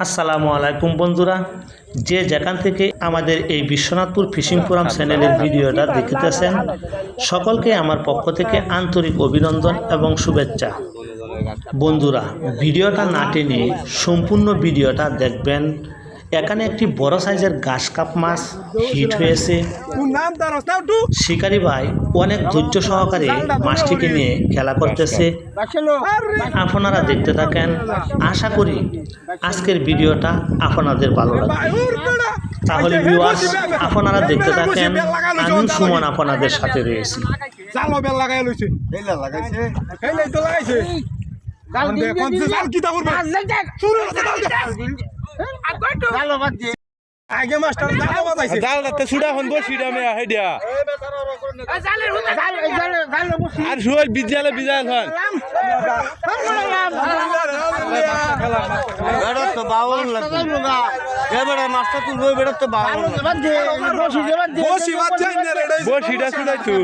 আসসালামু আলাইকুম বন্ধুরা। যে যেখান থেকে আমাদের এই বিশ্বনাথপুর ফিশিং ফোরাম চ্যানেলের ভিডিওটা দেখিতেছেন, সকলকে আমার পক্ষ থেকে আন্তরিক অভিনন্দন এবং শুভেচ্ছা। বন্ধুরা, ভিডিওটা না টেনে সম্পূর্ণ ভিডিওটা দেখবেন। এখানে একটি বড় সাইজের ঘাস কাপ মাছ হিট হয়েছে শিকারি ভাই অনেক ধৈর্য সহকারে মাছটিকে নিয়ে খেলা করতেছে। আপনারা দেখতে থাকেন। আশা করি আজকের ভিডিওটা আপনাদের ভালো লাগবে। তাহলে ভিউয়ার্স আপনারা দেখতে থাকেন আমি সুমন আপনাদের সাথে রয়েছি। লাগাইছে দিয়ে দিয়ে আগে মাস্টার জাল বাজাইছে জাল রাতে সুডা হন বসিডা মে হেডিয়া আর সুয়াল বিজালে বিজাল হন। বেড়া তো বাউল লাগবে এবারে মাছটা তুলবো বেড়া তো বাউল বসি রে বসিডা তু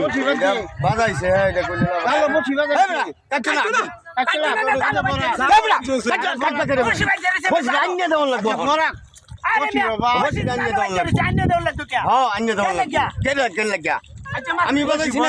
বাজাইছে। হ্যাঁ এটা কইলে বসি বাজাইছে কাটছে না বসি আন্য দেওয়ার লাগবে বসি বাবা বসি আন্য দেওয়ার লাগবে হ্যাঁ আন্য দেওয়ার লাগবে কেন কেন লাগিয়া আমি বাজাইছি না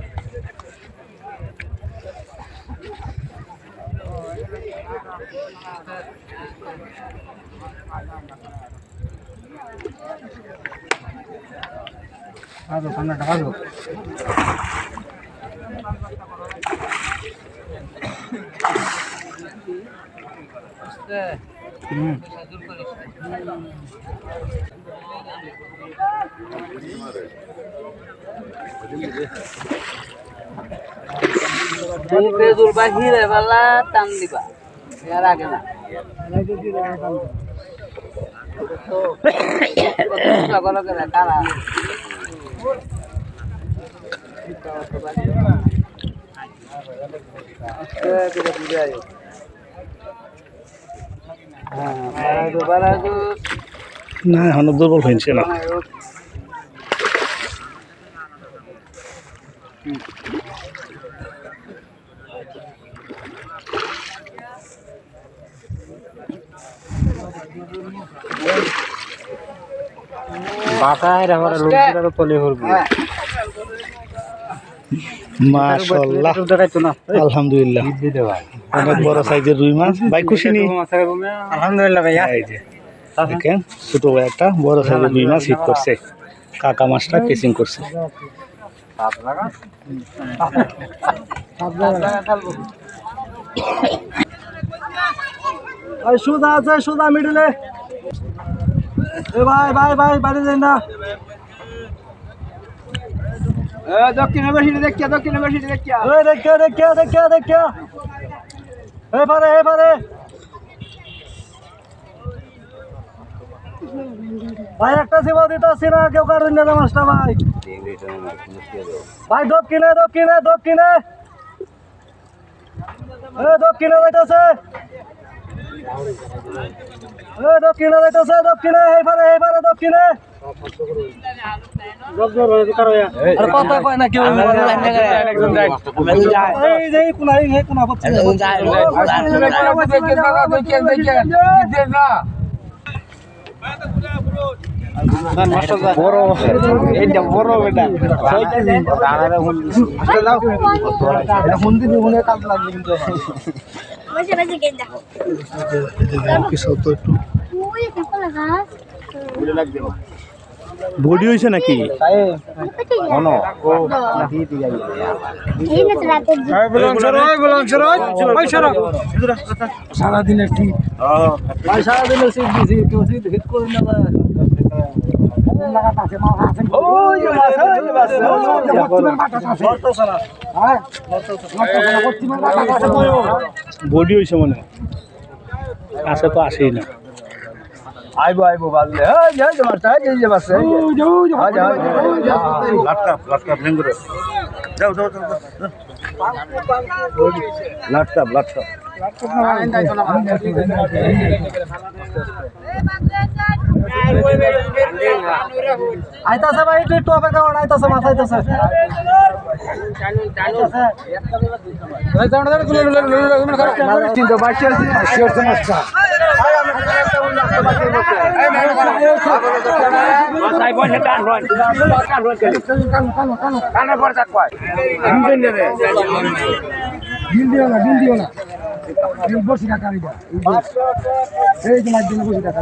হোক Muke dul bahire bala tan diba. Yar aage na. তো সকল করে তারা হ্যাঁ না এখন দুর্বল হয়েছে না। মাশাআল্লাহ। আলহামদুলিল্লাহ। অনেক বড় সাইজের রুই মাছ। ভাই খুশি নি? আলহামদুলিল্লাহ ভাইয়া। এই যে দেখেন ছোট ভাই একটা বড় সাইজের রুই মাছ হিট করছে। কাকা মাছটা কেসিং করছে। সুদা আছে সুদা মিডলে। এ ভাই ভাই ভাই বাড়ি যাই না। দক্ষিণে বসে দেখিয়া দক্ষিণে বসে দেখিয়া। দেখিয়া দেখিয়া দেখিয়া দেখিয়া। এবারে এবারে ভাই একটা সেবা দিতেছি না কেউ কারণ না মাছটা ভাই। ভাই দক্ষিণে দক্ষিণে দক্ষিণে। দক্ষিণে যাইতেছে। দক্ষিণে যাইতেছে দক্ষিণে এইবারে এইবারে দক্ষিণে। কথা কয় না কেউ বড় এইটা বড় বেটা Masih masih genda. Uy, kenapa lah kan? Body হয়েছে নাকি? সারাদিনে সিট দিছি কেউ সিট হিট করে না ওই যে মাছ ওই যে মাছ ওই যে পশ্চিমের বাতাস আছে। হ্যাঁ বডি হয়েছে মনে হয় কাছে তো আসেই না আইবো আইবো বাজলে এই যে এই যে মাছটা এই যে, যে লাটকা লাটকা ভেঙ্গুরে যাও যাও যাও লাটকা লাটকা আইতাছে ভাই একটু অপেক্ষা করুন আইতাছে মাছ আইতাছে চিন্তা সমস্যা বিল দিও না বিল দিও না বসি টাকা এই যে। মাছ বসি টাকা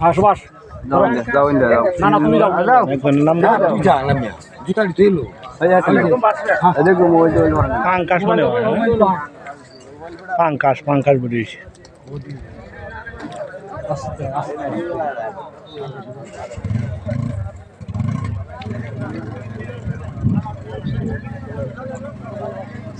হ্যাঁ সুভাষ জুতা দিতে এলো পাঙ্কাশ মনে? পাঙ্কাশ পাঙ্কাশ হয়েছে এটা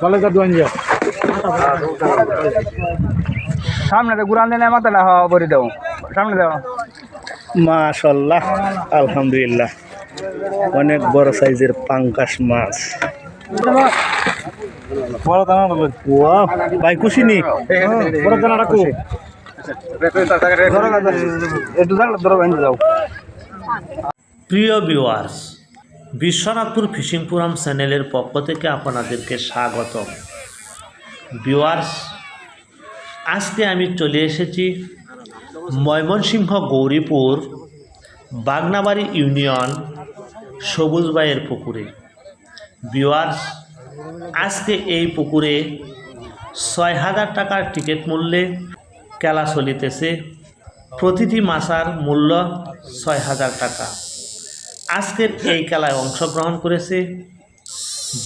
যা দুয়ান যা সামনে তো গুরান দেনে মাথাটা হওয়া বরি দাও সামনে দাও মাশাল্লাহ আলহামদুলিল্লাহ অনেক বড় সাইজের পাঙ্কাশ মাছ বড় দানা ওয়াও ভাই খুশি নি বড় দানা রাখো প্রিয় ভিউয়ার্স বিশ্বনাথপুর ফিশিং পুরাম চ্যানেলের পক্ষ থেকে আপনাদেরকে স্বাগত ভিউয়ার্স, আজকে আমি চলে এসেছি ময়মনসিংহ গৌরীপুর বাগনাবাড়ি ইউনিয়ন সবুজবাইয়ের পুকুরে। ভিউয়ার্স, আজকে এই পুকুরে ছয় হাজার টাকার টিকিট মূল্যে খেলা চলিতেছে। প্রতিটি মাছার মূল্য ছয় হাজার টাকা। আজকের এই খেলায় অংশগ্রহণ করেছে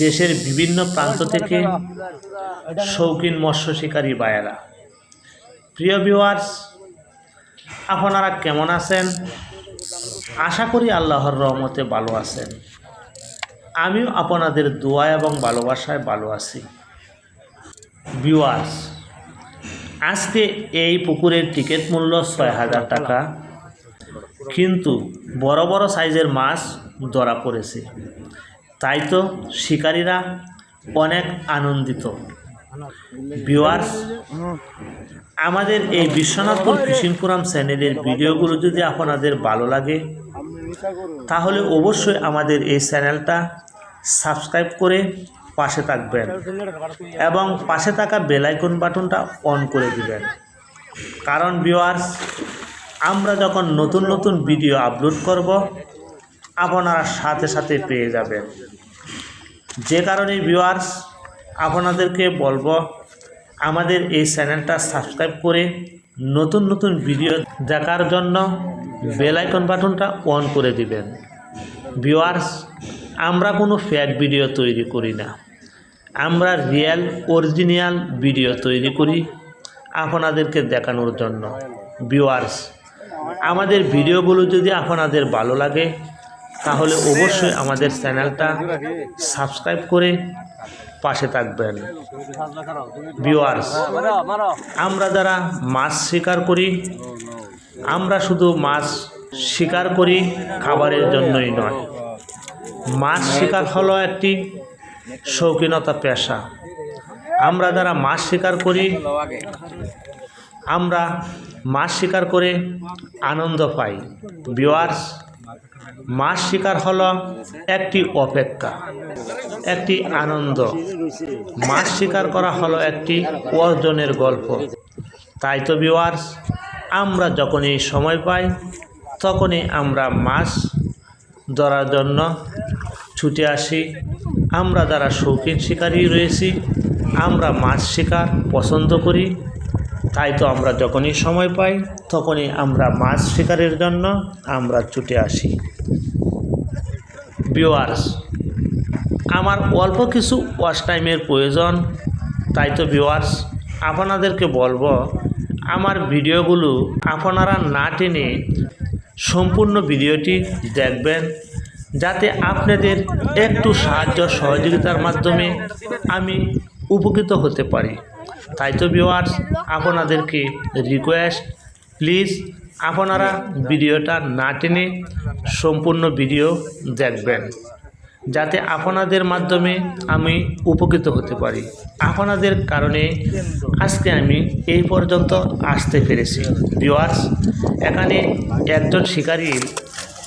দেশের বিভিন্ন প্রান্ত থেকে শৌখিন মৎস্য শিকারী বায়েরা প্রিয় ভিউয়ার্স আপনারা কেমন আছেন? আশা করি আল্লাহর রহমতে ভালো আছেন। আমিও আপনাদের দোয়া এবং ভালোবাসায় ভালো আছি। ভিউয়ার্স আজকে এই পুকুরের টিকিট মূল্য ছয় হাজার টাকা। কিন্তু বড় বড় সাইজের মাছ ধরা পড়েছে। তাই তো শিকারীরা অনেক আনন্দিত। ভিউয়ার্স, আমাদের এই বিশ্বনাথপুর ফোরাম চ্যানেলের ভিডিওগুলো যদি আপনাদের ভালো লাগে, তাহলে অবশ্যই আমাদের এই চ্যানেলটা সাবস্ক্রাইব করে পাশে থাকবেন এবং পাশে থাকা বেলাইকন বাটনটা অন করে দিবেন। কারণ ভিউয়ার্স আমরা যখন নতুন নতুন ভিডিও আপলোড করব, আপনারা সাথে সাথে পেয়ে যাবেন। যে কারণে ভিউয়ার্স আপনাদেরকে বলব, আমাদের এই চ্যানেলটা সাবস্ক্রাইব করে নতুন নতুন ভিডিও দেখার জন্য বেল আইকন বাটনটা অন করে দিবেন। ভিউয়ার্স আমরা কোনো ফ্যাক ভিডিও তৈরি করি না। আমরা রিয়েল অরিজিনাল ভিডিও তৈরি করি, আপনাদেরকে দেখানোর জন্য। ভিউয়ার্স আমাদের ভিডিওগুলো যদি আপনাদের ভালো লাগে, তাহলে অবশ্যই আমাদের চ্যানেলটা সাবস্ক্রাইব করে পাশে থাকবেন। ভিউয়ার্স আমরা যারা মাছ শিকার করি, আমরা শুধু মাছ শিকার করি, খাবারের জন্যই নয়। মাছ শিকার হলো একটি শৌখিনতা পেশা। আমরা যারা মাছ শিকার করি, আমরা মাছ শিকার করে আনন্দ পাই ভিউয়ার্স মাছ শিকার হল একটি অপেক্ষা, একটি আনন্দ। মাছ শিকার করা হলো একটি অর্জনের গল্প। তাই তো ভিউয়ার্স আমরা যখনই সময় পাই, তখনই আমরা মাছ ধরার জন্য ছুটে আসি। আমরা যারা শৌখিন শিকারী রয়েছি, আমরা মাছ শিকার পছন্দ করি। তাই তো আমরা যখনই সময় পাই, তখনই আমরা মাছ শিকারের জন্য আমরা ছুটে আসি। ভিউয়ার্স আমার অল্প কিছু ওয়াশ টাইমের প্রয়োজন, তাই তো ভিউয়ার্স আপনাদেরকে বলব, আমার ভিডিওগুলো আপনারা না টেনে সম্পূর্ণ ভিডিওটি দেখবেন, যাতে আপনাদের একটু সাহায্য সহযোগিতার মাধ্যমে আমি উপকৃত হতে পারি। তাই তো ভিউয়ার্স আপনাদেরকে রিকোয়েস্ট প্লিজ আপনারা ভিডিওটা না টেনে সম্পূর্ণ ভিডিও দেখবেন। যাতে আপনাদের মাধ্যমে আমি উপকৃত হতে পারি। আপনাদের কারণে আজকে আমি এই পর্যন্ত আসতে পেরেছি। ভিওয়ার্স এখানে একজন শিকারীর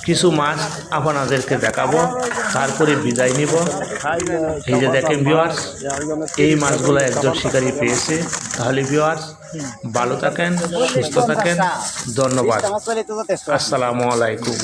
কিছু মাছ আপনাদেরকে দেখাবো, তারপরে বিদায় নিব। এই যে দেখেন ভিওয়ার্স এই মাছগুলো একজন শিকারী পেয়েছে। তাহলে ভিওয়ার্স ভালো থাকেন, সুস্থ থাকেন, ধন্যবাদ। আসসালামু আলাইকুম।